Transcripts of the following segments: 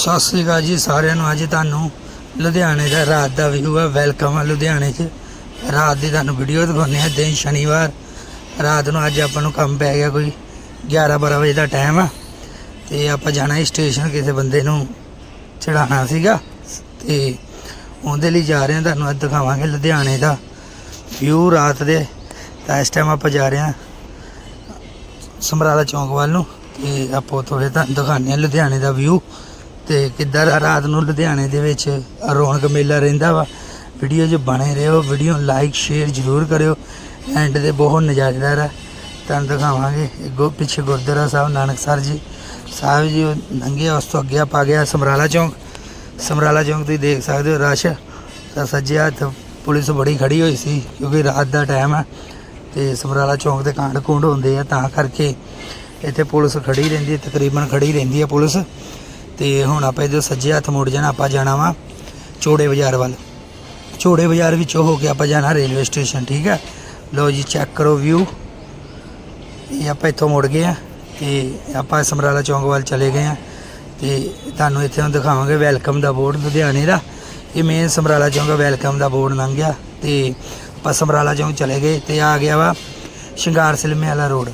ਸਤਿ ਸ੍ਰੀ ਅਕਾਲ ਜੀ ਸਾਰਿਆਂ ਨੂੰ। ਅੱਜ ਤੁਹਾਨੂੰ ਲੁਧਿਆਣੇ ਦਾ ਰਾਤ ਦਾ ਵਿਊ ਹੈ। ਵੈਲਕਮ ਹੈ ਲੁਧਿਆਣੇ 'ਚ। ਰਾਤ ਦੀ ਤੁਹਾਨੂੰ ਵੀਡੀਓ ਦਿਖਾਉਂਦੇ ਆ ਦਿਨ ਸ਼ਨੀਵਾਰ। ਰਾਤ ਨੂੰ ਅੱਜ ਆਪਾਂ ਨੂੰ ਕੰਮ ਪੈ ਗਿਆ ਕੋਈ 11 12 ਵਜੇ ਦਾ ਟਾਈਮ ਆ। ਤੇ ਆਪਾਂ ਜਾਣਾ ਸੀ ਸਟੇਸ਼ਨ ਕਿਸੇ ਬੰਦੇ ਨੂੰ ਚੜਾਉਣਾ ਸੀਗਾ। ਤੇ ਉਹਦੇ ਲਈ ਜਾ ਰਹੇ ਹਾਂ। ਤੁਹਾਨੂੰ ਅੱਜ ਦਿਖਾਵਾਂਗੇ ਲੁਧਿਆਣੇ ਦਾ ਵਿਊ ਰਾਤ ਦੇ। ਤਾਂ ਇਸ ਟਾਈਮ ਆਪਾਂ ਜਾ ਰਹੇ ਹਾਂ ਸਮਰਾਲਾ ਚੌਂਕ ਵੱਲ ਨੂੰ। ਤੇ ਆਪਾਂ ਥੋੜੇ ਤੁਹਾਨੂੰ ਦਿਖਾਉਂਦੇ ਹਾਂ ਲੁਧਿਆਣੇ ਦਾ ਵਿਊ। ਤੇ ਕਿੱਦਾਂ ਰਾਤ ਨੂੰ ਲੁਧਿਆਣੇ ਦੇ ਵਿੱਚ ਰੌਣਕ ਮੇਲਾ ਰਹਿੰਦਾ ਵਾ ਵੀਡੀਓ 'ਚ ਬਣੇ ਰਹੋ ਵੀਡੀਓ ਲਾਈਕ ਸ਼ੇਅਰ ਜ਼ਰੂਰ ਕਰਿਓ ਐਂਡ ਦੇ ਬਹੁਤ ਨਜ਼ਾਰੇਦਾਰ ਹੈ ਤੁਹਾਨੂੰ ਦਿਖਾਵਾਂਗੇ ਅੱਗੋਂ ਪਿੱਛੇ ਗੁਰਦੁਆਰਾ ਸਾਹਿਬ ਨਾਨਕਸਰ ਜੀ, ਸਾਹਿਬ ਜੀ ਉਹ ਨੰਗੇ ਉਸ ਤੋਂ ਅੱਗੇ ਆਪਾਂ ਗਿਆ ਸਮਰਾਲਾ ਚੌਂਕ। ਸਮਰਾਲਾ ਚੌਂਕ ਤੁਸੀਂ ਦੇਖ ਸਕਦੇ ਹੋ ਰਸ਼, ਤਾਂ ਸੱਜੇ ਹੱਥ ਪੁਲਿਸ ਬੜੀ ਖੜੀ ਹੋਈ ਸੀ, ਕਿਉਂਕਿ ਰਾਤ ਦਾ ਟਾਈਮ ਆ, ਤੇ ਸਮਰਾਲਾ ਚੌਂਕ ਤੇ ਕਾਂਡ ਕੁੰਡ ਹੁੰਦੇ ਆ, ਤਾਂ ਕਰਕੇ ਇੱਥੇ ਪੁਲਿਸ ਖੜੀ ਰਹਿੰਦੀ ਹੈ ਤਕਰੀਬਨ ਖੜੀ ਰਹਿੰਦੀ ਹੈ ਪੁਲਿਸ। ਤੇ ਹੁਣ ਆਪਾਂ ਇਹਦੇ ਸੱਜੇ ਹੱਥ ਮੁੜ ਜਾਣਾ, ਆਪਾਂ ਜਾਣਾ ਵਾ ਚੋੜੇ ਬਾਜ਼ਾਰ ਵੱਲ। ਚੋੜੇ ਬਾਜ਼ਾਰ ਵਿੱਚੋਂ ਹੋ ਕੇ ਆਪਾਂ ਜਾਣਾ ਰੇਲਵੇ ਸਟੇਸ਼ਨ, ਠੀਕ ਹੈ ਲਓ ਜੀ ਚੈੱਕ ਕਰੋ ਵਿਊ ਇਹ ਆਪਾਂ ਇੱਥੋਂ ਮੁੜ ਗਏ ਆ ਤੇ ਆਪਾਂ ਸਮਰਾਲਾ ਚੌਂਕ ਵੱਲ ਚਲੇ ਗਏ ਆ ਤੇ ਤੁਹਾਨੂੰ ਇੱਥੇ ਹੁਣ ਦਿਖਾਵਾਂਗੇ ਵੈਲਕਮ ਦਾ ਬੋਰਡ ਲੁਧਿਆਣੇ ਦਾ। ਇਹ ਮੇਨ ਸਮਰਾਲਾ ਚੌਂਕ ਵੈਲਕਮ ਦਾ ਬੋਰਡ ਲੰਘ ਗਿਆ ਤੇ ਆਪਾਂ ਸਮਰਾਲਾ ਚੌਂਕ ਚਲੇ ਗਏ ਤੇ ਆ ਗਿਆ ਵਾ ਸ਼ਿੰਗਾਰ ਸਿਲਮੇ ਵਾਲਾ ਰੋਡ।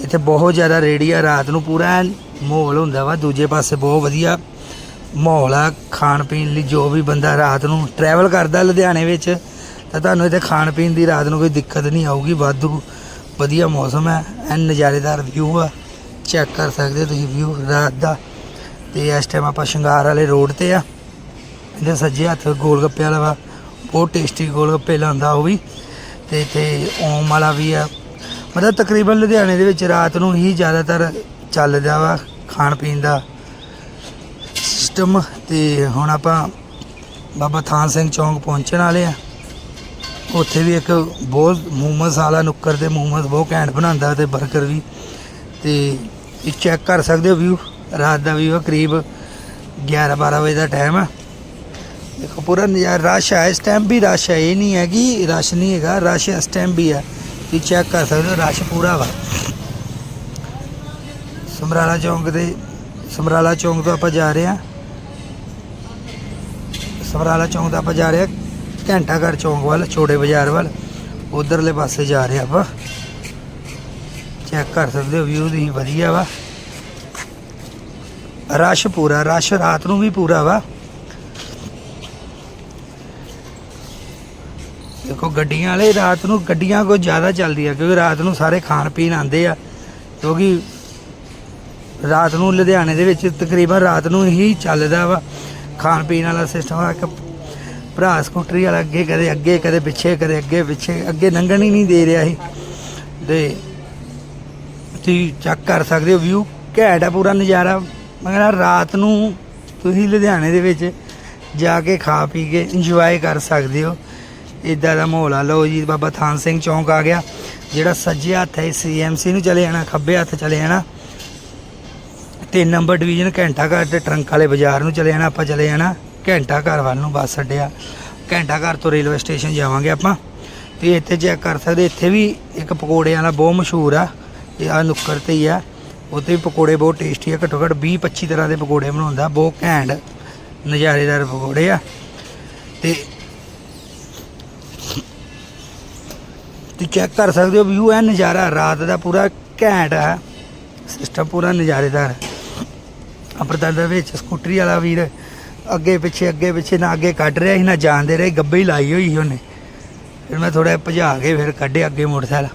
ਇੱਥੇ ਬਹੁਤ ਜ਼ਿਆਦਾ ਰੇੜੀ ਆ ਰਾਤ ਨੂੰ ਪੂਰਾ ਐਨ ਮਾਹੌਲ ਹੁੰਦਾ ਵਾ, ਦੂਜੇ ਪਾਸੇ ਬਹੁਤ ਵਧੀਆ ਮਾਹੌਲ ਆ, ਖਾਣ ਪੀਣ ਲਈ ਜੋ ਵੀ ਬੰਦਾ ਰਾਤ ਨੂੰ ਟਰੈਵਲ ਕਰਦਾ ਲੁਧਿਆਣੇ ਵਿੱਚ, ਤਾਂ ਤੁਹਾਨੂੰ ਇੱਥੇ ਖਾਣ ਪੀਣ ਦੀ ਰਾਤ ਨੂੰ ਕੋਈ ਦਿੱਕਤ ਨਹੀਂ ਆਊਗੀ, ਵਾਧੂ ਵਧੀਆ ਮੌਸਮ ਹੈ, ਐਨ ਨਜ਼ਾਰੇਦਾਰ ਵਿਊ ਆ ਚੈੱਕ ਕਰ ਸਕਦੇ ਹੋ ਤੁਸੀਂ ਵਿਊ ਰਾਤ ਦਾ। ਤੇ ਇਸ ਟਾਈਮ ਆਪਾਂ ਸ਼ਿੰਗਾਰ ਵਾਲੇ ਰੋਡ ਤੇ ਆ, ਇਹਦੇ ਸੱਜੇ ਹੱਥ ਗੋਲ ਗੱਪੇ ਵਾਲਾ ਵਾ, ਬਹੁਤ ਟੇਸਟੀ ਗੋਲ ਗੱਪੇ ਲਾਉਂਦਾ ਉਹ ਵੀ, ਤੇ ਇੱਥੇ ਓਮ ਵਾਲਾ ਵੀ ਆ। ਮਤਲਬ ਤਕਰੀਬਨ ਲੁਧਿਆਣੇ ਦੇ ਵਿੱਚ ਰਾਤ ਨੂੰ ਹੀ ਜ਼ਿਆਦਾਤਰ ਚੱਲਦਾ ਵਾ ਖਾਣ ਪੀਣ ਦਾ ਸਿਸਟਮ ਤੇ ਹੁਣ ਆਪਾਂ ਬਾਬਾ ਥਾਨ ਸਿੰਘ ਚੌਂਕ ਪਹੁੰਚਣ ਵਾਲੇ ਆ। ਉੱਥੇ ਵੀ ਇੱਕ ਬਹੁਤ ਮੋਮਸ ਵਾਲਾ ਨੁੱਕਰ ਤੇ ਮੋਮਸ ਬਹੁਤ ਘੈਂਟ ਬਣਾਉਂਦਾ ਤੇ 버ਗਰ ਵੀ। ਤੇ ਇਹ ਚੈੱਕ ਕਰ ਸਕਦੇ ਹੋ ਵਿਊ ਰਾਤ ਦਾ ਵਿਊ ਕਰੀਬ 11 12 ਵਜੇ ਦਾ ਟਾਈਮ ਆ। ਦੇਖੋ, ਪੂਰਾ ਨਜ਼ਾਰਾ, ਰਸ਼ ਹੈ ਇਸ ਟਾਈਮ ਵੀ ਰਸ਼ ਹੈ ਇਹ ਨਹੀਂ ਹੈ ਕਿ ਰਸ਼ ਨਹੀਂ ਹੈਗਾ, ਰਸ਼ ਇਸ ਟਾਈਮ ਵੀ ਹੈ ਤੁਸੀਂ ਚੈੱਕ ਕਰ ਸਕਦੇ ਹੋ, ਰਸ਼ ਪੂਰਾ ਵਾ। ਸਮਰਾਲਾ ਚੌਂਕ ਦੇ, ਸਮਰਾਲਾ ਚੌਂਕ ਤੋਂ ਆਪਾਂ ਜਾ ਰਹੇ ਹਾਂ। ਸਮਰਾਲਾ ਚੌਂਕ ਤੋਂ ਆਪਾਂ ਜਾ ਰਹੇ ਹਾਂ ਘੰਟਾ ਘਰ ਚੌਂਕ ਵੱਲ ਛੋੜੇ ਬਾਜ਼ਾਰ ਵੱਲ। ਉਧਰਲੇ ਪਾਸੇ ਜਾ ਰਹੇ ਆਪਾਂ। ਚੈੱਕ ਕਰ ਸਕਦੇ ਹੋ ਵਿਊ ਦੀ ਵਧੀਆ ਵਾ। ਰਸ਼ ਪੂਰਾ, ਰਸ਼ ਰਾਤ ਨੂੰ ਵੀ ਪੂਰਾ ਵਾ। ਦੇਖੋ, ਗੱਡੀਆਂ ਵਾਲੇ ਰਾਤ ਨੂੰ, ਗੱਡੀਆਂ ਕੋਈ ਜ਼ਿਆਦਾ ਚੱਲਦੀਆਂ, ਕਿਉਂਕਿ ਰਾਤ ਨੂੰ ਸਾਰੇ ਖਾਣ ਪੀਣ ਆਉਂਦੇ ਆ। ਕਿਉਂਕਿ ਰਾਤ ਨੂੰ ਲੁਧਿਆਣੇ ਦੇ ਵਿੱਚ ਤਕਰੀਬਨ ਰਾਤ ਨੂੰ ਹੀ ਚੱਲਦਾ ਵਾ। ਖਾਣ ਪੀਣ ਵਾਲਾ ਸਿਸਟਮ ਆ, ਇੱਕ ਭਰਾ ਸਕੂਟਰੀ ਵਾਲਾ ਅੱਗੇ ਕਦੇ ਅੱਗੇ, ਕਦੇ ਪਿੱਛੇ, ਕਦੇ ਅੱਗੇ ਪਿੱਛੇ, ਅੱਗੇ ਲੰਘਣ ਹੀ ਨਹੀਂ ਦੇ ਰਿਹਾ ਸੀ। ਤੇ ਤੁਸੀਂ ਚੈੱਕ ਕਰ ਸਕਦੇ ਹੋ ਵਿਊ ਘੈਂਟ ਆ ਪੂਰਾ ਨਜ਼ਾਰਾ। ਮਗਰ ਰਾਤ ਨੂੰ ਤੁਸੀਂ ਲੁਧਿਆਣੇ ਦੇ ਵਿੱਚ ਜਾ ਕੇ ਖਾ ਪੀ ਕੇ ਇੰਜੋਏ ਕਰ ਸਕਦੇ ਹੋ। ਇਦਾਂ ਦਾ ਮਾਹੌਲ ਆ। ਲਓ ਜੀ, ਬਾਬਾ ਥਾਨ ਸਿੰਘ ਚੌਂਕ ਆ ਗਿਆ। ਜਿਹੜਾ ਸੱਜੇ ਹੱਥ ਹੈ ਸੀਐਮਸੀ ਨੂੰ ਚਲੇ ਜਾਣਾ, ਖੱਬੇ ਹੱਥ ਚਲੇ ਜਾਣਾ। ਤਿੰਨ ਨੰਬਰ ਡਿਵੀਜ਼ਨ ਘੰਟਾ ਘਰ ਤੇ ਟਰੰਕ ਵਾਲੇ ਬਾਜ਼ਾਰ ਨੂੰ ਚਲੇ ਜਾਣਾ, ਆਪਾਂ ਚਲੇ ਜਾਣਾ ਘੰਟਾ ਘਰ ਵੱਲ ਨੂੰ ਬੱਸ ਅੱਡਿਆ ਘੰਟਾ ਘਰ ਤੋਂ ਰੇਲਵੇ ਸਟੇਸ਼ਨ ਜਾਵਾਂਗੇ ਆਪਾਂ। ਤੇ ਇੱਥੇ ਚੈੱਕ ਕਰ ਸਕਦੇ, ਇੱਥੇ ਵੀ ਇੱਕ ਪਕੌੜੇ ਵਾਲਾ ਬਹੁਤ ਮਸ਼ਹੂਰ ਆ। ਇਹ ਆ ਨੁੱਕਰ ਤੇ ਹੀ ਆ। ਉੱਥੇ ਵੀ ਪਕੌੜੇ ਬਹੁਤ ਟੇਸਟੀ ਆ, ਘੱਟੋ ਘੱਟ 20 25 ਤਰ੍ਹਾਂ ਦੇ ਪਕੌੜੇ ਬਣਾਉਂਦਾ, ਬਹੁਤ ਘੈਂਟ, ਨਜ਼ਾਰੇਦਾਰ ਪਕੌੜੇ ਆ। ਤੇ ਤੁਸੀਂ ਚੈੱਕ ਕਰ ਸਕਦੇ ਹੋ ਵਿਊ ਹੈ ਨਜ਼ਾਰਾ, ਰਾਤ ਦਾ ਪੂਰਾ ਘੈਂਟ ਹੈ ਸਿਸਟਮ ਪੂਰਾ ਨਜ਼ਾਰੇਦਾਰ। ਹੈ ਅਪਰਦਾਰ ਦੇ ਵਿੱਚ ਸਕੂਟਰੀ ਵਾਲਾ ਵੀਰ ਅੱਗੇ ਪਿੱਛੇ ਅੱਗੇ ਪਿੱਛੇ ਨਾ ਅੱਗੇ ਕੱਢ ਰਿਹਾ ਸੀ, ਨਾ ਜਾਣਦੇ ਰਹੇ, ਗੱਬੇ ਹੀ ਲਾਈ ਹੋਈ ਸੀ ਉਹਨੇ। ਫਿਰ ਮੈਂ ਥੋੜਾ ਭਜਾ ਕੇ ਫਿਰ ਕੱਢਿਆ ਅੱਗੇ ਮੋਟਰਸਾਈਕਲ।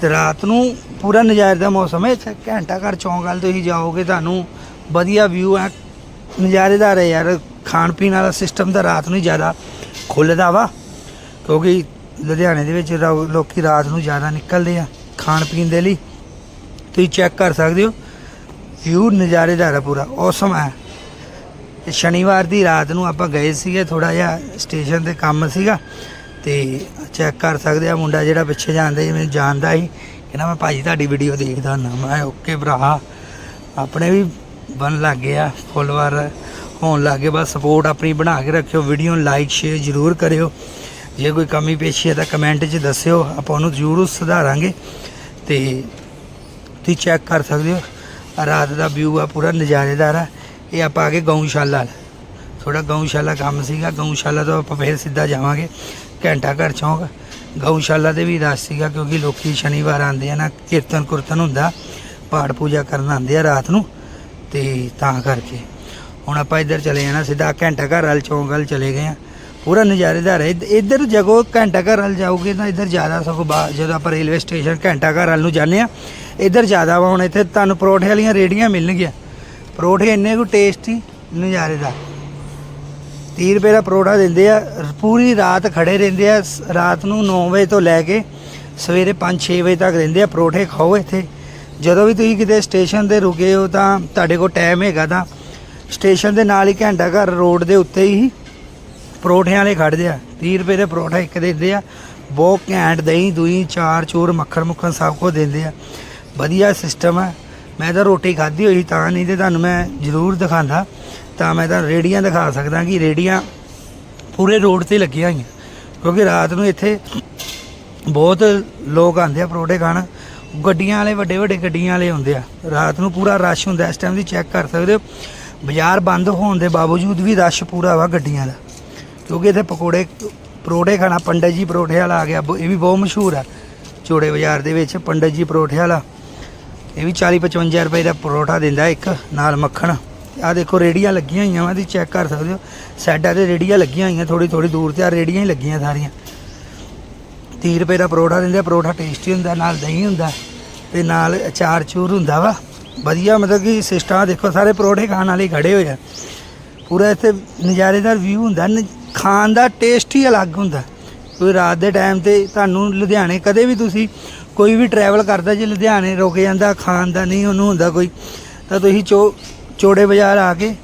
ਤੇ ਰਾਤ ਨੂੰ ਪੂਰਾ ਨਜ਼ਾਰੇ ਦਾ ਮੌਸਮ ਹੈ, ਇੱਥੇ ਘੰਟਾ ਘਰ ਚੌਂਕ ਵੱਲ ਤੁਸੀਂ ਜਾਓਗੇ ਤੁਹਾਨੂੰ ਵਧੀਆ ਵਿਊ ਹੈ। ਨਜ਼ਾਰੇਦਾਰ ਹੈ ਯਾਰ, ਖਾਣ ਪੀਣ ਵਾਲਾ ਸਿਸਟਮ ਤਾਂ ਰਾਤ ਨੂੰ ਹੀ ਜ਼ਿਆਦਾ ਖੁੱਲਦਾ ਵਾ, ਕਿਉਂਕਿ ਲੁਧਿਆਣੇ ਦੇ ਵਿੱਚ ਰਾ- ਲੋਕੀ ਰਾਤ ਨੂੰ ਜ਼ਿਆਦਾ ਨਿਕਲਦੇ ਆ ਖਾਣ ਪੀਣ ਦੇ ਲਈ। ਤੁਸੀਂ ਚੈੱਕ ਕਰ ਸਕਦੇ ਹੋ। ਵਿਊ ਨਜ਼ਾਰੇਦਾਰ ਹੈ ਪੂਰਾ। ਔਸਮ ਹੈ। ਤੇ ਸ਼ਨੀਵਾਰ ਦੀ ਰਾਤ ਨੂੰ ਆਪਾਂ ਗਏ ਸੀਗੇ ਥੋੜਾ ਜਿਹਾ ਸਟੇਸ਼ਨ ਤੇ ਕੰਮ ਸੀਗਾ। ਤੇ ਚੈੱਕ ਕਰ ਸਕਦੇ ਆ ਮੁੰਡਾ ਜਿਹੜਾ ਪਿੱਛੇ ਜਾਂਦਾ ਜੀ ਮੈਨੂੰ ਜਾਣਦਾ ਸੀ। ਕਹਿੰਦਾ, ਮੈਂ ਭਾਜੀ ਤੁਹਾਡੀ ਵੀਡੀਓ ਦੇਖਦਾ ਹੁੰਦਾ। ਮੈਂ ਓਕੇ ਭਰਾ। ਆਪਣੇ ਵੀ ਬਣ ਲੱਗ ਗਿਆ ਫੋਲੋਅਰ ਹੋਣ ਲੱਗੇ ਬਸ ਸਪੋਰਟ ਆਪਣੀ ਬਣਾ ਕੇ ਰੱਖਿਓ ਵੀਡੀਓ ਨੂੰ ਲਾਈਕ ਸ਼ੇਅਰ ਜ਼ਰੂਰ ਕਰਿਓ। ਜੇ ਕੋਈ ਕਮੀ ਪੇਸ਼ੀ ਹੈ ਤਾਂ ਕਮੈਂਟ 'ਚ ਦੱਸਿਓ। ਆਪਾਂ ਉਹਨੂੰ ਜ਼ਰੂਰ ਸੁਧਾਰਾਂਗੇ। ਤੇ ਤੁਸੀਂ ਚੈੱਕ ਕਰ ਸਕਦੇ ਹੋ। ਰਾਤ ਦਾ ਵਿਊ ਆ, ਪੂਰਾ ਨਜ਼ਾਰੇਦਾਰ ਆ। ਇਹ ਆਪਾਂ ਆ ਗਏ ਗਊਸ਼ਾਲਾ ਥੋੜਾ ਗਊਸ਼ਾਲਾ ਕੰਮ ਸੀਗਾ, ਗਊਸ਼ਾਲਾ ਤੋਂ ਆਪਾਂ ਫਿਰ ਸਿੱਧਾ ਜਾਵਾਂਗੇ। ਘੰਟਾ ਘਰ ਚੌਂਕ। ਗਊਸ਼ਾਲਾ ਦੇ ਵੀ ਰਸ਼ ਸੀਗਾ ਕਿਉਂਕਿ ਲੋਕੀ ਸ਼ਨੀਵਾਰ ਆਉਂਦੇ ਆ ਨਾ, ਕੀਰਤਨ ਕੁਰਤਨ ਹੁੰਦਾ, ਪਾਠ ਪੂਜਾ ਕਰਨ ਆਉਂਦੇ ਆ ਰਾਤ ਨੂੰ, ਤੇ ਤਾਂ ਕਰਕੇ। ਹੁਣ ਆਪਾਂ ਇੱਧਰ ਚਲੇ ਜਾਣਾ, ਸਿੱਧਾ ਘੰਟਾ ਘਰ ਵਾਲ, ਚੌਂਕ ਵੱਲ ਚਲੇ ਗਏ ਆ। ਪੂਰਾ ਨਜ਼ਾਰੇਦਾਰ ਹੈ ਇੱਧ- ਇੱਧਰ ਜਗੋ ਘੰਟਾ ਘਰ ਵੱਲ ਜਾਓਗੇ ਤਾਂ ਇੱਧਰ ਜ਼ਿਆਦਾ ਸਗੋਂ ਬਾ- ਜਦੋਂ ਆਪਾਂ ਰੇਲਵੇ ਸਟੇਸ਼ਨ ਘੰਟਾ ਘਰ ਵਾਲ ਨੂੰ ਜਾਂਦੇ ਆ ਇੱਧਰ ਜ਼ਿਆਦਾ ਵਾ, ਹੁਣ ਇੱਥੇ ਤੁਹਾਨੂੰ ਪਰੌਠੇ ਵਾਲੀਆਂ ਰੇੜੀਆਂ ਮਿਲਣਗੀਆਂ। ਪਰੌਠੇ ਇੰਨੇ ਕੁ ਟੇਸਟੀ ਨਜ਼ਾਰੇ ਦਾ। 30 ਰੁਪਏ ਦਾ ਪਰੌਠਾ ਦਿੰਦੇ ਆ, ਪੂਰੀ ਰਾਤ ਖੜੇ ਰਹਿੰਦੇ ਆ, ਸ- ਰਾਤ ਨੂੰ 9 ਵਜੇ ਤੋਂ ਲੈ ਕੇ ਸਵੇਰੇ 5-6 ਵਜੇ ਤੱਕ ਰਹਿੰਦੇ ਆ, ਪਰੌਠੇ ਖਾਓ ਇੱਥੇ। ਜਦੋਂ ਵੀ ਤੁਸੀਂ ਕਿਤੇ ਸਟੇਸ਼ਨ ਤੇ ਰੁਕੇ ਹੋ ਤਾਂ ਤੁਹਾਡੇ ਕੋਲ ਟਾਈਮ ਹੈਗਾ ਤਾਂ ਸਟੇਸ਼ਨ ਦੇ ਨਾਲ ਹੀ ਘੰਟਾ ਘਰ ਰੋਡ ਦੇ ਉੱਤੇ ਹੀ ਪਰੌਠਿਆਂ ਵਾਲੇ ਖੜਦੇ ਆ। 30 ਰੁਪਏ ਦੇ ਪਰੌਠਾ ਇੱਕ ਦਿੰਦੇ ਆ, ਬਹੁਤ ਘੈਂਟ ਦਹੀਂ ਦੂਈ ਚਾਰ ਚੂਰ, ਮੱਖਣ ਮੁੱਖਣ ਸਭ ਕੁਝ ਦਿੰਦੇ ਆ। ਵਧੀਆ ਸਿਸਟਮ ਹੈ ਮੈਂ ਤਾਂ ਰੋਟੀ ਖਾਧੀ ਹੋਈ ਤਾਂ ਨਹੀਂ ਤੇ ਤੁਹਾਨੂੰ ਮੈਂ ਜ਼ਰੂਰ ਦਿਖਾਉਂਦਾ। ਤਾਂ ਮੈਂ ਤਾਂ ਰੇੜੀਆਂ ਦਿਖਾ ਸਕਦਾ ਕਿ ਰੇੜੀਆਂ ਪੂਰੇ ਰੋਡ ਤੇ ਲੱਗੀਆਂ ਹੋਈਆਂ। ਕਿਉਂਕਿ ਰਾਤ ਨੂੰ ਇੱਥੇ ਬਹੁਤ ਲੋਕ ਆਉਂਦੇ ਆ ਪਰੋਠੇ ਖਾਣ। ਗੱਡੀਆਂ ਵਾਲੇ ਵੱਡੇ ਵੱਡੇ ਗੱਡੀਆਂ ਵਾਲੇ ਆਉਂਦੇ ਆ। ਰਾਤ ਨੂੰ ਪੂਰਾ ਰਸ਼ ਹੁੰਦਾ, ਇਸ ਟਾਈਮ ਦੀ ਚੈੱਕ ਕਰ ਸਕਦੇ ਹੋ। ਬਾਜ਼ਾਰ ਬੰਦ ਹੋਣ ਦੇ ਬਾਵਜੂਦ ਵੀ ਰਸ਼ ਪੂਰਾ ਵਾ ਗੱਡੀਆਂ ਦਾ। ਕਿਉਂਕਿ ਇੱਥੇ ਪਕੌੜੇ, ਪਰੋਠੇ ਖਾਣਾ, ਪੰਡਤ ਜੀ ਪਰੋਠੇ ਵਾਲਾ ਆ ਗਿਆ। ਬ- ਇਹ ਵੀ ਬਹੁਤ ਮਸ਼ਹੂਰ ਆ। ਚੋੜੇ ਬਾਜ਼ਾਰ ਦੇ ਵਿੱਚ ਪੰਡਤ ਜੀ ਪਰੋਠੇ ਵਾਲਾ। ਇਹ ਵੀ 40 55 ਰੁਪਏ ਦਾ ਪਰੋਠਾ ਦਿੰਦਾ ਇੱਕ, ਨਾਲ ਮੱਖਣ। ਆ ਦੇਖੋ, ਰੇੜੀਆਂ ਲੱਗੀਆਂ ਹੋਈਆਂ ਵਾ, ਤੁਸੀਂ ਚੈੱਕ ਕਰ ਸਕਦੇ ਹੋ। ਸਾਈਡਾਂ ਤੇ ਰੇੜੀਆਂ ਲੱਗੀਆਂ ਹੋਈਆਂ ਥੋੜੀ ਥੋੜੀ ਦੂਰ ਤੇ ਆ ਰੇੜੀਆਂ ਹੀ ਲੱਗੀਆਂ ਸਾਰੀਆਂ। 30 ਰੁਪਏ ਦਾ ਪਰੋਠਾ ਦਿੰਦੇ ਆ, ਪਰੋਠਾ ਟੇਸਟੀ ਹੁੰਦਾ, ਨਾਲ ਦਹੀਂ ਹੁੰਦਾ, ਤੇ ਨਾਲ ਅਚਾਰ ਚੂਰ ਹੁੰਦਾ ਵਾ। ਵਧੀਆ, ਮਤਲਬ ਕਿ ਸਿਸਟਮ ਦੇਖੋ, ਸਾਰੇ ਪਰੋਠੇ ਖਾਣ ਵਾਲੇ ਹੀ ਖੜੇ ਹੋਏ ਆ। ਪੂਰਾ ਇੱਥੇ ਨਜ਼ਾਰੇਦਾਰ ਵਿਊ ਹੁੰਦਾ, ਨ- ਖਾਣ ਦਾ ਟੇਸਟ ਹੀ ਅਲੱਗ ਹੁੰਦਾ। ਕਿਉਂਕਿ ਰਾਤ ਦੇ ਟਾਈਮ ਤੇ ਤੁਹਾਨੂੰ ਲੁਧਿਆਣੇ ਕਦੇ ਵੀ ਤੁਸੀਂ ਕੋਈ ਵੀ ਟਰੈਵਲ ਕਰਦਾ, ਜੇ ਲੁਧਿਆਣੇ ਰੁਕ ਜਾਂਦਾ, ਖਾਣ ਦਾ ਨਹੀਂ, ਉਹਨੂੰ ਹੁੰਦਾ ਕੋਈ, ਤਾਂ ਤੁਸੀਂ ਚੋ, ਚੋੜੇ ਬਾਜ਼ਾਰ ਆ ਕੇ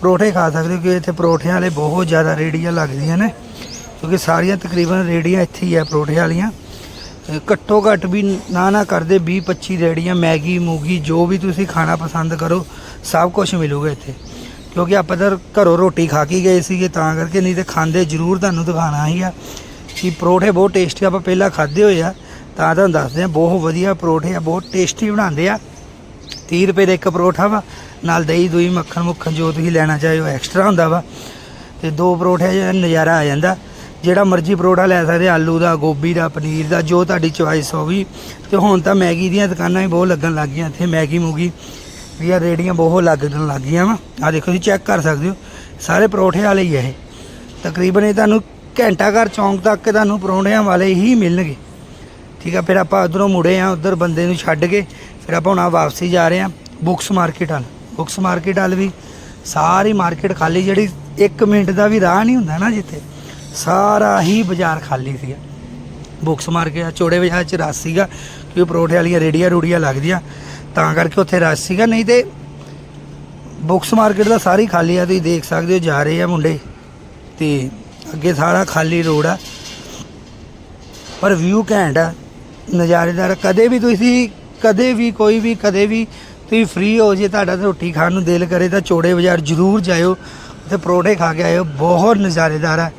ਪਰੋਠੇ ਖਾ ਸਕਦੇ ਹੋ, ਕਿ ਇੱਥੇ ਪਰੋਠਿਆਂ ਵਾਲੇ ਬਹੁਤ ਜ਼ਿਆਦਾ ਰੇੜੀਆਂ ਲੱਗਦੀਆਂ ਨੇ, ਕਿਉਂਕਿ ਸਾਰੀਆਂ ਤਕਰੀਬਨ ਰੇੜੀਆਂ ਇੱਥੇ ਹੀ ਆ, ਪਰੋਠੇ ਵਾਲੀਆਂ। ਘੱਟੋ ਘੱਟ ਵੀ ਨਾ ਨਾ ਕਰਦੇ 20 25 ਰੇੜੀਆਂ, ਮੈਗੀ, ਮੂਗੀ, ਜੋ ਵੀ ਤੁਸੀਂ ਖਾਣਾ ਪਸੰਦ ਕਰੋ, ਸਭ ਕੁਝ ਮਿਲੂਗਾ ਇੱਥੇ। ਕਿਉਂਕਿ ਆਪਾਂ ਤਾਂ ਘਰੋਂ ਰੋਟੀ ਖਾ ਕੇ ਗਏ ਸੀਗੇ, ਤਾਂ ਕਰਕੇ ਨਹੀਂ ਤੇ ਖਾਂਦੇ ਜ਼ਰੂਰ ਤੁਹਾਨੂੰ ਦਿਖਾਣਾ ਹੀ ਆ। ਕਿ ਪਰੋਠੇ ਬਹੁਤ ਟੇਸਟੀ ਆਪਾਂ ਪਹਿਲਾਂ ਖਾਦੇ ਹੋਏ ਆ, ਤਾਂ ਤੁਹਾਨੂੰ ਦੱਸਦੇ ਆ, ਬਹੁਤ ਵਧੀਆ ਪਰੋਠੇ ਆ, ਬਹੁਤ ਟੇਸਟੀ ਬਣਾਉਂਦੇ ਆ। 30 ਰੁਪਏ ਦਾ ਇੱਕ ਪਰੋਠਾ ਵਾ, ਨਾਲ ਦਹੀਂ, ਦੂਈ, ਮੱਖਣ, ਮੁੱਖਣ ਜੋ ਤੁਸੀਂ ਲੈਣਾ ਚਾਹੇ ਉਹ ਐਕਸਟਰਾ ਹੁੰਦਾ ਵਾ। ਤੇ ਦੋ ਪਰੋਠੇ ਜਿਹੜਾ ਨਜ਼ਾਰਾ ਆ ਜਾਂਦਾ। ਜਿਹੜਾ ਮਰਜ਼ੀ ਪਰੋਠਾ ਲੈ ਸਕਦੇ ਆਲੂ ਦਾ, ਗੋਭੀ ਦਾ, ਪਨੀਰ ਦਾ, ਜੋ ਤੁਹਾਡੀ ਚੁਆਇਸ ਹੋਵੇ ਤੇ ਹੁਣ ਤਾਂ ਮੈਗੀ ਦੀਆਂ ਦੁਕਾਨਾਂ ਵੀ ਬਹੁਤ ਲੱਗਣ ਲੱਗ ਗਈਆਂ, ਇੱਥੇ ਮੈਗੀ ਮੂਗੀ ਦੀਆਂ ਆ, ਰੇੜੀਆਂ ਬਹੁਤ ਲੱਗਣ ਲੱਗ ਗਈਆਂ ਵਾ। ਆ ਦੇਖੋ, ਤੁਸੀਂ ਚੈੱਕ ਕਰ ਸਕਦੇ ਹੋ, ਸਾਰੇ ਪਰੋਠੇ ਵਾਲੇ ਹੀ ਆ ਇਹ। ਤਕਰੀਬਨ ਇਹ ਤੁਹਾਨੂੰ ਘੰਟਾ ਘਰ ਚੌਂਕ ਤੱਕ ਤੁਹਾਨੂੰ ਪਰੌਂਠਿਆਂ ਵਾਲੇ ਹੀ ਮਿਲਣਗੇ। ਠੀਕ ਆ, ਫਿਰ ਆਪਾਂ ਉਧਰੋਂ ਮੁੜੇ ਆ, ਉਧਰ ਬੰਦੇ ਨੂੰ ਛੱਡ ਕੇ, ਫਿਰ ਆਪਾਂ ਹੁਣ ਵਾਪਸੀ ਜਾ ਰਹੇ ਆ, books market hall books market hall ਵੀ ਸਾਰੀ ਮਾਰਕੀਟ ਖਾਲੀ, ਜਿਹੜੀ 1 ਮਿੰਟ ਦਾ ਵੀ ਰਾਹ ਨਹੀਂ ਹੁੰਦਾ ਨਾ ਜਿੱਥੇ, ਸਾਰਾ ਹੀ ਬਾਜ਼ਾਰ ਖਾਲੀ ਸੀਗਾ। ਬੁੱਕਸ ਮਾਰਕੀਟ ਚੋੜੇ ਬਾਜ਼ਾਰ ਚ ਰਸ ਸੀਗਾ, ਕਿਉਂਕਿ ਪਰੌਂਠੇ ਵਾਲੀਆਂ ਰੇੜੀਆਂ ਰੂੜੀਆਂ ਲੱਗਦੀਆਂ, ਤਾਂ ਕਰਕੇ ਉੱਥੇ ਰਸ ਸੀਗਾ, ਨਹੀਂ ਤੇ ਬੁੱਕਸ ਮਾਰਕੀਟ ਦਾ ਸਾਰੀ ਖਾਲੀ ਆ, ਤੁਸੀਂ ਦੇਖ ਸਕਦੇ ਹੋ, ਜਾ ਰਹੇ ਆ ਮੁੰਡੇ, ਤੇ ਅੱਗੇ ਸਾਰਾ ਖਾਲੀ ਰੋਡ ਆ। ਪਰ ਵਿਊ ਘੈਂਟ ਆ, ਨਜ਼ਾਰੇਦਾਰ ਕਦੇ ਵੀ ਤੁਸੀਂ, ਕਦੇ ਵੀ ਕੋਈ ਵੀ, ਕਦੇ ਵੀ ਤੁਸੀਂ ਫ੍ਰੀ ਹੋ ਜੇ, ਤੁਹਾਡਾ ਰੋਟੀ ਖਾਣ ਨੂੰ ਦਿਲ ਕਰੇ ਤਾਂ ਚੋੜੇ ਬਾਜ਼ਾਰ ਜ਼ਰੂਰ ਜਾਇਓ। ਉੱਥੇ ਪਰੋਠੇ ਖਾ ਕੇ ਆਇਓ, ਬਹੁਤ ਨਜ਼ਾਰੇਦਾਰ ਆ।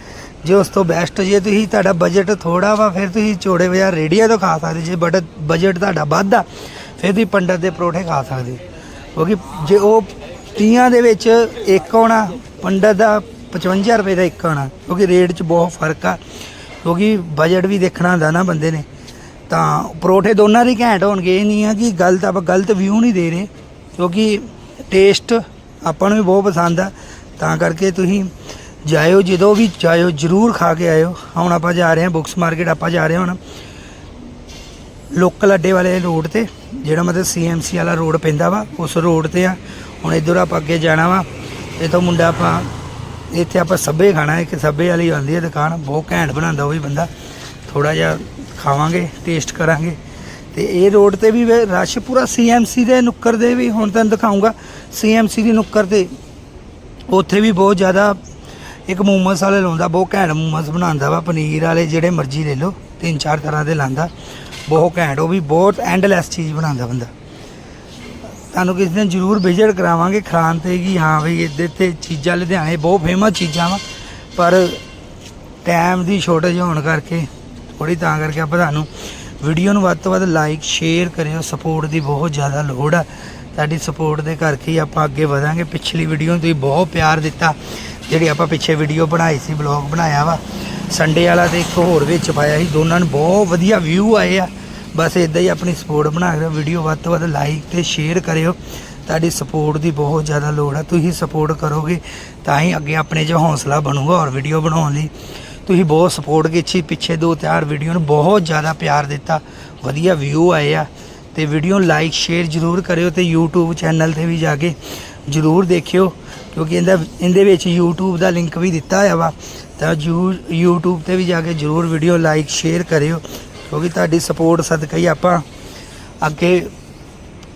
ਜੇ ਉਸ ਤੋਂ ਬੈਸਟ ਜੇ ਤੁਸੀਂ, ਤੁਹਾਡਾ ਬਜਟ ਥੋੜਾ ਵਾ, ਫਿਰ ਤੁਸੀਂ ਚੋੜੇ ਬਾਜ਼ਾਰ ਰੇੜੀਆਂ ਤੋਂ ਖਾ ਸਕਦੇ ਜੇ ਬਟ ਬਜਟ ਤੁਹਾਡਾ ਵੱਧ ਆ, ਫਿਰ ਤੁਸੀਂ ਪੰਡਤ ਦੇ ਪਰੋਠੇ ਖਾ ਸਕਦੇ ਹੋ। ਕਿਉਂਕਿ ਜੇ ਉਹ ਤੀਆਂ ਦੇ ਵਿੱਚ ਇੱਕ ਆਉਣਾ, ਪੰਡਤ ਦਾ 55 ਰੁਪਏ ਦਾ ਇੱਕ ਆਉਣਾ ਕਿਉਂਕਿ ਰੇਟ 'ਚ ਬਹੁਤ ਫ਼ਰਕ ਆ, ਕਿਉਂਕਿ ਬਜਟ ਵੀ ਦੇਖਣਾ ਹੁੰਦਾ ਨਾ ਬੰਦੇ ਨੇ। ਤਾਂ ਪਰੋਠੇ ਦੋਨਾਂ ਦੇ ਘੈਂਟ ਹੋਣਗੇ, ਇਹ ਨਹੀਂ ਆ ਕਿ ਗਲਤ ਆਪਾਂ ਗਲਤ ਵਿਊ ਨਹੀਂ ਦੇ ਰਹੇ, ਕਿਉਂਕਿ ਟੇਸਟ ਆਪਾਂ ਨੂੰ ਵੀ ਬਹੁਤ ਪਸੰਦ ਆ। ਤਾਂ ਕਰਕੇ ਤੁਸੀਂ ਜਾਇਓ, ਜਦੋਂ ਵੀ ਜਾਇਓ, ਜਰੂਰ ਖਾ ਕੇ ਆਇਓ। ਹੁਣ ਆਪਾਂ ਜਾ ਰਹੇ ਹਾਂ ਬੁక్స్ ਮਾਰਕੀਟ ਆਪਾਂ ਜਾ ਰਹੇ ਹਾਂ ਹੁਣ ਲੋਕਲ ਅੱਡੇ ਵਾਲੇ ਰੋਡ ਤੇ, ਜਿਹੜਾ ਮਤਲਬ ਸੀਐਮਸੀ ਵਾਲਾ ਰੋਡ ਪੈਂਦਾ ਵਾ, ਉਸ ਰੋਡ ਤੇ ਆ। ਹੁਣ ਇਧਰ ਆਪਾਂ ਅੱਗੇ ਜਾਣਾ ਵਾ ਇਹ ਤੋਂ ਮੁੰਡਾ ਆਪਾਂ ਇੱਥੇ ਆਪਾਂ ਸੱਬੇ ਖਾਣਾ, ਇੱਕ ਸੱਬੇ ਵਾਲੀ ਆਉਂਦੀ ਹੈ ਦੁਕਾਨ, ਬਹੁਤ ਘੈਂਟ ਬਣਾਉਂਦਾ ਉਹ ਵੀ ਬੰਦਾ। ਥੋੜਾ ਜਿਹਾ ਖਾਵਾਂਗੇ ਟੇਸਟ ਕਰਾਂਗੇ। ਤੇ ਇਹ ਰੋਡ ਤੇ ਵੀ ਰਸ਼ ਪੂਰਾ ਸੀਐਮਸੀ ਦੇ ਨੁੱਕਰ ਦੇ ਵੀ, ਹੁਣ ਤੁਹਾਨੂੰ ਦਿਖਾਉਂਗਾ। ਸੀਐਮਸੀ ਦੀ ਨੁੱਕਰ ਤੇ ਉੱਥੇ ਵੀ ਬਹੁਤ ਜ਼ਿਆਦਾ ਇੱਕ ਮੋਮੋਸ ਵਾਲੇ ਲਾਉਂਦਾ, ਬਹੁਤ ਘੈਂਟ ਮੋਮਸ ਬਣਾਉਂਦਾ ਵਾ, ਪਨੀਰ ਵਾਲੇ ਜਿਹੜੇ ਮਰਜ਼ੀ ਲੈ ਲਓ, ਤਿੰਨ ਚਾਰ ਤਰ੍ਹਾਂ ਦੇ ਲਾਉਂਦਾ। ਬਹੁਤ ਘੈਂਟ, ਉਹ ਵੀ ਬਹੁਤ ਐਂਡਲੈਸ ਚੀਜ਼ ਬਣਾਉਂਦਾ ਬੰਦਾ। ਤੁਹਾਨੂੰ ਕਿਸੇ ਦਿਨ ਜ਼ਰੂਰ ਵਿਜ਼ਿਟ ਕਰਾਵਾਂਗੇ ਖਾਣ ਤੇ ਕਿ ਹਾਂ ਵੀ ਇੱਧਰ ਤੇ ਚੀਜ਼ਾਂ, ਲੁਧਿਆਣੇ ਬਹੁਤ ਫੇਮਸ ਚੀਜ਼ਾਂ ਵਾ, ਪਰ ਟਾਈਮ ਦੀ ਸ਼ੋਰਟੇਜ ਹੋਣ ਕਰਕੇ ਥੋੜੀ ਤਾਂ ਕਰਕੇ ਆਪਾਂ ਤੁਹਾਨੂੰ ਵੀਡੀਓ ਨੂੰ ਵੱਧ ਤੋਂ ਵੱਧ ਲਾਈਕ ਸ਼ੇਅਰ ਕਰਿਓ ਸਪੋਰਟ ਦੀ ਬਹੁਤ ਜ਼ਿਆਦਾ ਲੋੜ ਆ। ਤੁਹਾਡੀ ਸਪੋਰਟ ਦੇ ਕਰਕੇ ਹੀ ਆਪਾਂ ਅੱਗੇ ਵਧਾਂਗੇ। ਪਿਛਲੀ ਵੀਡੀਓ ਨੂੰ ਤੁਸੀਂ ਬਹੁਤ ਪਿਆਰ ਦਿੱਤਾ, ਜਿਹੜੀ ਆਪਾਂ ਪਿੱਛੇ ਵੀਡੀਓ ਬਣਾਈ ਸੀ ਬਲੌਗ ਬਣਾਇਆ ਵਾ। ਸੰਡੇ ਵਾਲਾ ਤੇ ਇੱਕ ਹੋਰ ਵਿੱਚ ਪਾਇਆ ਸੀ, ਦੋਨਾਂ ਨੂੰ ਬਹੁਤ ਵਧੀਆ ਵਿਊ ਆਏ ਆ। ਬਸ ਇਦਾਂ ਹੀ ਆਪਣੀ ਸਪੋਰਟ ਬਣਾ ਕੇ ਵੀਡੀਓ ਵੱਧ ਤੋਂ ਵੱਧ ਲਾਈਕ ਤੇ ਸ਼ੇਅਰ ਕਰਿਓ। ਤੁਹਾਡੀ ਸਪੋਰਟ ਦੀ ਬਹੁਤ ਜ਼ਿਆਦਾ ਲੋੜ ਆ। ਤੁਸੀਂ ਸਪੋਰਟ ਕਰੋਗੇ ਤਾਂ ਹੀ ਅੱਗੇ ਆਪਣੇ 'ਚ ਹੌਸਲਾ ਬਣੂਗਾ ਔਰ ਵੀਡੀਓ ਬਣਾਉਣ ਲਈ। ਤੁਸੀਂ ਬਹੁਤ ਸਪੋਰਟ ਕੀਤੀ, ਪਿੱਛੇ ਦੋ ਚਾਰ ਵੀਡੀਓ ਨੂੰ ਬਹੁਤ ਜ਼ਿਆਦਾ ਪਿਆਰ ਦਿੱਤਾ। ਵਧੀਆ ਵਿਊ ਆਏ ਆ। ਤੇ ਵੀਡੀਓ ਲਾਈਕ ਸ਼ੇਅਰ ਜਰੂਰ ਕਰਿਓ ਤੇ YouTube ਚੈਨਲ ਤੇ ਵੀ ਜਾ ਕੇ ਜਰੂਰ ਦੇਖਿਓ, ਕਿਉਂਕਿ ਇਹਦਾ, ਇਹਦੇ ਵਿੱਚ YouTube ਦਾ ਲਿੰਕ ਵੀ ਦਿੱਤਾ ਹੋਇਆ ਵਾ। ਤਾਂ ਜਰੂਰ YouTube ਤੇ ਵੀ ਜਾ ਕੇ ਜਰੂਰ ਵੀਡੀਓ ਲਾਈਕ ਸ਼ੇਅਰ ਕਰਿਓ। ਕਿਉਂਕਿ ਤੁਹਾਡੀ ਸਪੋਰਟ ਸਦਕਾ ਹੀ ਆਪਾਂ ਅੱਗੇ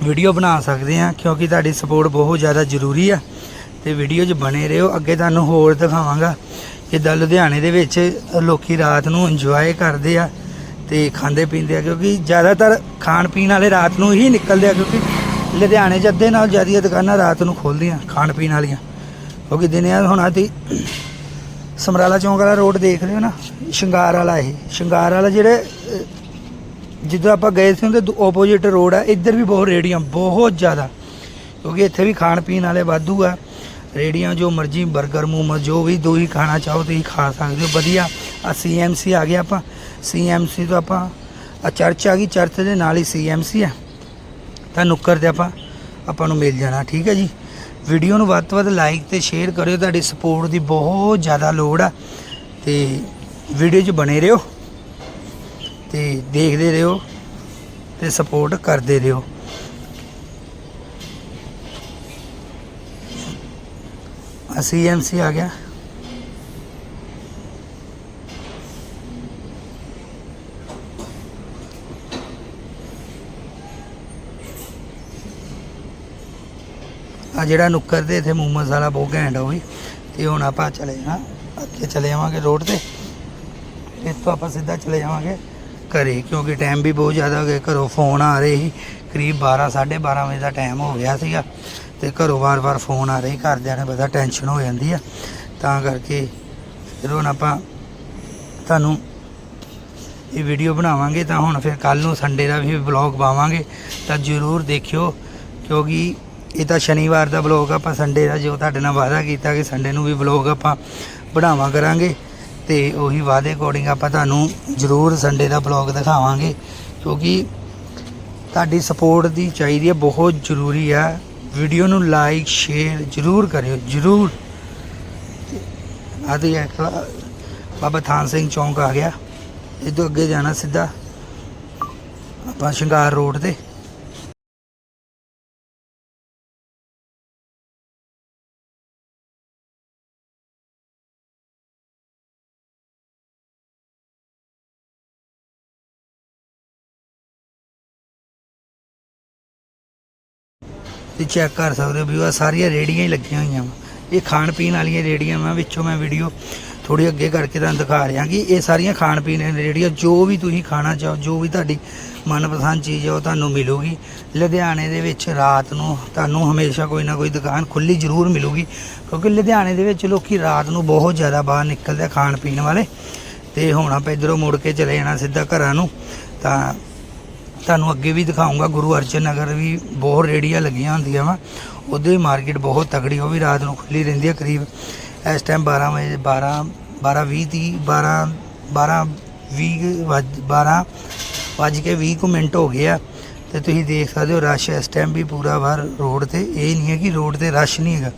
ਵੀਡੀਓ ਬਣਾ ਸਕਦੇ ਆ ਕਿਉਂਕਿ ਤੁਹਾਡੀ ਸਪੋਰਟ ਬਹੁਤ ਜ਼ਿਆਦਾ ਜ਼ਰੂਰੀ ਆ। ਤੇ ਵੀਡੀਓ 'ਚ ਬਣੇ ਰਹੋ, ਅੱਗੇ ਤੁਹਾਨੂੰ ਹੋਰ ਦਿਖਾਵਾਂਗਾ ਜਿੱਦਾਂ ਲੁਧਿਆਣੇ ਦੇ ਵਿੱਚ ਲੋਕੀ ਰਾਤ ਨੂੰ ਇੰਜੋਏ ਕਰਦੇ ਆ ਤੇ ਖਾਂਦੇ ਪੀਂਦੇ ਆ, ਕਿਉਂਕਿ ਜ਼ਿਆਦਾਤਰ ਖਾਣ ਪੀਣ ਵਾਲੇ ਰਾਤ ਨੂੰ ਹੀ ਨਿਕਲਦੇ ਆ, ਕਿਉਂਕਿ ਲੁਧਿਆਣੇ 'ਚ ਅੱਧੇ ਨਾਲ ਜ਼ਿਆਦਾ ਦੁਕਾਨਾਂ ਰਾਤ ਨੂੰ ਖੋਲਦੀਆਂ ਖਾਣ ਪੀਣ ਵਾਲੀਆਂ। ਕਿਉਂਕਿ ਦਿਨੇ ਆ ਹੁਣ ਆਦੀ ਸਮਰਾਲਾ ਚੌਂਕ ਵਾਲਾ ਰੋਡ ਦੇਖ ਰਹੇ ਹੋ ਨਾ? ਸ਼ਿੰਗਾਰ ਵਾਲਾ ਇਹ। ਸ਼ਿੰਗਾਰ ਵਾਲਾ ਜਿਹੜੇ ਜਿੱਦਾਂ ਆਪਾਂ ਗਏ ਸੀ ਉਹਦੇ ਆਪੋਜ਼ਿਟ ਰੋਡ ਆ, ਇੱਧਰ ਵੀ ਬਹੁਤ ਰੇੜੀਆਂ, ਬਹੁਤ ਜ਼ਿਆਦਾ। ਕਿਉਂਕਿ ਇੱਥੇ ਵੀ ਖਾਣ ਪੀਣ ਵਾਲੇ ਵਾਧੂ ਆ। ਰੇੜੀਆਂ ਜੋ ਮਰਜ਼ੀ 버ਗਰ ਮੋਮੋ ਜੋ ਵੀ ਦੋ ਹੀ ਖਾਣਾ ਚਾਹੋ ਤੁਸੀਂ ਖਾ ਸਕਦੇ ਹੋ, ਵਧੀਆ। ਆ ਸੀਐਮਸੀ ਆ ਗਿਆ ਆਪਾਂ। ਸੀਐਮਸੀ ਤੋਂ ਆਪਾਂ, ਆ ਚਰਚ ਆ ਗਈ, ਚਰਚ ਦੇ ਨਾਲ ਹੀ ਸੀਐਮਸੀ ਆ। ਤਾਂ ਨੁੱਕਰ ਤੇ ਆਪਾਂ ਆਪਾਂ ਨੂੰ ਮਿਲ ਜਾਣਾ, ਠੀਕ ਹੈ ਜੀ? ਵੀਡੀਓ ਨੂੰ ਵੱਧ ਤੋਂ ਵੱਧ ਲਾਈਕ ਤੇ ਸ਼ੇਅਰ ਕਰਿਓ, ਤੁਹਾਡੀ ਸਪੋਰਟ ਦੀ ਬਹੁਤ ਜ਼ਿਆਦਾ ਲੋੜ ਆ। ਤੇ ਵੀਡੀਓ 'ਚ ਬਣੇ ਰਹੋ ਤੇ ਦੇਖਦੇ ਰਹੋ ਤੇ ਸਪੋਰਟ ਕਰਦੇ ਰਹੋ। ਅਸੀਂ ਐਮਸੀ ਆ ਗਿਆ। ਆ ਜਿਹੜਾ ਨੁੱਕਰ ਤੇ ਇੱਥੇ ਮੂਮਸ ਵਾਲਾ ਬਹੁਤ ਘੈਂਟ ਆ ਉਹ ਵੀ। ਤੇ ਹੁਣ ਆਪਾਂ ਚਲੇ ਜਾਣਾ। ਅੱਗੇ ਚਲੇ ਜਾਵਾਂਗੇ ਰੋਡ ਤੇ। ਇਸ ਤੋਂ ਆਪਾਂ ਸਿੱਧਾ ਚਲੇ ਜਾਵਾਂਗੇ ਘਰੇ, ਕਿਉਂਕਿ ਟਾਈਮ ਵੀ ਬਹੁਤ ਜ਼ਿਆਦਾ ਹੋ ਗਿਆ। ਘਰੋਂ ਫੋਨ ਆ ਰਹੇ ਸੀ। ਕਰੀਬ 12 12:30 ਵਜੇ ਦਾ ਟਾਈਮ ਹੋ ਗਿਆ ਸੀਗਾ। ਤੇ ਘਰੋਂ ਵਾਰ-ਵਾਰ ਫੋਨ ਆ ਰਹੇ ਘਰਦਿਆਂ ਨੇ ਪਤਾ ਟੈਨਸ਼ਨ ਹੋ ਜਾਂਦੀ ਆ। ਤਾਂ ਕਰਕੇ ਫਿਰ ਹੁਣ ਆਪਾਂ ਤੁਹਾਨੂੰ ਇਹ ਵੀਡੀਓ ਬਣਾਵਾਂਗੇ। ਤਾਂ ਹੁਣ ਫਿਰ ਕੱਲ ਨੂੰ ਸੰਡੇ ਦਾ ਵੀ ਵਲੌਗ ਪਾਵਾਂਗੇ। ਤਾਂ ਜਰੂਰ ਦੇਖਿਓ। ਕਿਉਂਕਿ ਇਹ ਤਾਂ ਸ਼ਨੀਵਾਰ ਦਾ ਵਲੌਗ ਆਪਾਂ ਸੰਡੇ ਦਾ ਜੋ ਤੁਹਾਡੇ ਨਾਲ ਵਾਅਦਾ ਕੀਤਾ ਕਿ ਸੰਡੇ ਨੂੰ ਵੀ ਵਲੌਗ ਆਪਾਂ ਬਣਾਵਾ ਕਰਾਂਗੇ ਤੇ ਉਹੀ ਵਾਅਦੇ ਅਕੋਰਡਿੰਗ ਆਪਾਂ ਤੁਹਾਨੂੰ ਜਰੂਰ ਸੰਡੇ ਦਾ ਵਲੌਗ ਦਿਖਾਵਾਂਗੇ ਕਿਉਂਕਿ ਤੁਹਾਡੀ ਸਪੋਰਟ ਦੀ ਚਾਹੀਦੀ ਹੈ, ਬਹੁਤ ਜ਼ਰੂਰੀ ਆ। ਵੀਡੀਓ ਨੂੰ ਲਾਈਕ ਸ਼ੇਅਰ ਜਰੂਰ ਕਰਿਓ, ਜਰੂਰ। ਆਦੀ ਇੱਕ ਬਾਬਾ ਥਾਨ ਸਿੰਘ ਚੌਂਕ ਆ ਗਿਆ। ਇਹ ਤੋਂ ਅੱਗੇ ਜਾਣਾ ਸਿੱਧਾ ਆਪਾਂ ਸ਼ਿੰਗਾਰ ਰੋਡ ਤੇ। ਤੁਸੀਂ ਚੈੱਕ ਕਰ ਸਕਦੇ ਹੋ ਵੀ ਉਹ ਸਾਰੀਆਂ ਰੇੜੀਆਂ ਹੀ ਲੱਗੀਆਂ ਹੋਈਆਂ ਵਾ। ਇਹ ਖਾਣ ਪੀਣ ਵਾਲੀਆਂ ਰੇੜੀਆਂ ਵਾ ਵਿੱਚੋਂ ਮੈਂ ਵੀਡੀਓ ਥੋੜੀ ਅੱਗੇ ਕਰਕੇ ਤੁਹਾਨੂੰ ਦਿਖਾ ਰਿਹਾ ਕਿ ਇਹ ਸਾਰੀਆਂ ਖਾਣ ਪੀਣ ਦੀਆਂ ਰੇੜੀਆਂ ਜੋ ਵੀ ਤੁਸੀਂ ਖਾਣਾ ਚਾਹੋ, ਜੋ ਵੀ ਤੁਹਾਡੀ ਮਨਪਸੰਦ ਚੀਜ਼ ਹੈ ਉਹ ਤੁਹਾਨੂੰ ਮਿਲੂਗੀ। ਲੁਧਿਆਣੇ ਦੇ ਵਿੱਚ ਰਾਤ ਨੂੰ ਤੁਹਾਨੂੰ ਹਮੇਸ਼ਾ ਕੋਈ ਨਾ ਕੋਈ ਦੁਕਾਨ ਖੁੱਲੀ ਜ਼ਰੂਰ ਮਿਲੂਗੀ, ਕਿਉਂਕਿ ਲੁਧਿਆਣੇ ਦੇ ਵਿੱਚ ਲੋਕੀ ਰਾਤ ਨੂੰ ਬਹੁਤ ਜ਼ਿਆਦਾ ਬਾਹਰ ਨਿਕਲਦੇ ਆ ਖਾਣ ਪੀਣ ਵਾਲੇ। ਤੇ ਹੁਣ ਆਪਾਂ ਇੱਧਰੋਂ ਮੁੜ ਕੇ ਚਲੇ ਜਾਣਾ ਸਿੱਧਾ ਘਰਾਂ ਨੂੰ, ਤਾਂ ਤੁਹਾਨੂੰ ਅੱਗੇ ਵੀ ਦਿਖਾਉਂਗਾ, ਗੁਰੂ ਅਰਜਨ ਨਗਰ ਵੀ ਬਹੁਤ ਰੇੜੀਆਂ ਲੱਗੀਆਂ ਹੁੰਦੀਆਂ ਵਾ। ਉਹਦੇ ਮਾਰਕੀਟ ਬਹੁਤ ਤਕੜੀ, ਉਹ ਵੀ ਰਾਤ ਨੂੰ ਖੁੱਲੀ ਰਹਿੰਦੀ ਹੈ ਕਰੀਬ ਇਸ ਟਾਈਮ 12 ਵਜੇ 12 12 20 ਦੀ 12 12 20 ਵੱਜ 12 ਵੱਜ ਕੇ 20 ਕੁ ਮਿੰਟ ਹੋ ਗਏ ਆ। ਤੇ ਤੁਸੀਂ ਦੇਖ ਸਕਦੇ ਹੋ, ਰਸ਼ ਇਸ ਟਾਈਮ ਵੀ ਪੂਰਾ ਬਾਹਰ ਰੋਡ ਤੇ। ਇਹ ਨਹੀਂ ਹੈ ਕਿ ਰੋਡ ਤੇ ਰਸ਼ ਨਹੀਂ ਹੈਗਾ,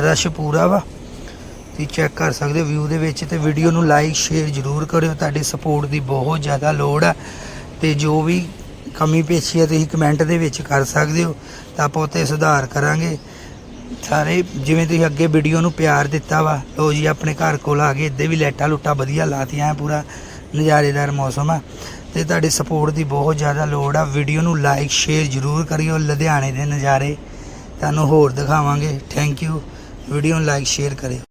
ਰਸ਼ ਪੂਰਾ ਵਾ। ਤੁਸੀਂ ਚੈੱਕ ਕਰ ਸਕਦੇ ਹੋ ਵਿਊ ਦੇ ਵਿੱਚ ਤੇ ਵੀਡੀਓ ਨੂੰ ਲਾਈਕ ਸ਼ੇਅਰ ਜ਼ਰੂਰ ਕਰਿਓ। ਤੁਹਾਡੀ ਸਪੋਰਟ ਦੀ ਬਹੁਤ ਜ਼ਿਆਦਾ ਲੋੜ ਆ। ਤੇ ਜੋ ਵੀ ਕਮੀ ਪੇਸ਼ੀ ਹੈ, ਤੁਸੀਂ ਕਮੈਂਟ ਦੇ ਵਿੱਚ ਕਰ ਸਕਦੇ ਹੋ, ਤਾਂ ਆਪਾਂ ਉੱਤੇ ਸੁਧਾਰ ਕਰਾਂਗੇ। ਸਾਰੇ, ਜਿਵੇਂ ਤੁਸੀਂ ਅੱਗੇ ਵੀਡੀਓ ਨੂੰ ਪਿਆਰ ਦਿੱਤਾ ਵਾ ਲੋ ਜੀ, ਆਪਣੇ ਘਰ ਕੋਲ ਆ ਗਏ ਇੱਦੇ ਵੀ ਲਾਈਟਾਂ ਲੁੱਟਾਂ ਵਧੀਆ ਲਾਤੀਆਂ ਪੂਰਾ ਨਜ਼ਾਰੇਦਾਰ ਮੌਸਮ ਆ। ਤੇ ਤੁਹਾਡੀ ਸਪੋਰਟ ਦੀ ਬਹੁਤ ਜ਼ਿਆਦਾ ਲੋੜ ਆ। ਵੀਡੀਓ ਨੂੰ ਲਾਈਕ ਸ਼ੇਅਰ ਜ਼ਰੂਰ ਕਰਿਓ, ਲੁਧਿਆਣੇ ਦੇ ਨਜ਼ਾਰੇ। ਤੁਹਾਨੂੰ ਹੋਰ ਦਿਖਾਵਾਂਗੇ। ਥੈਂਕ ਯੂ ਵੀਡੀਓ ਨੂੰ ਲਾਈਕ ਸ਼ੇਅਰ ਕਰਿਓ।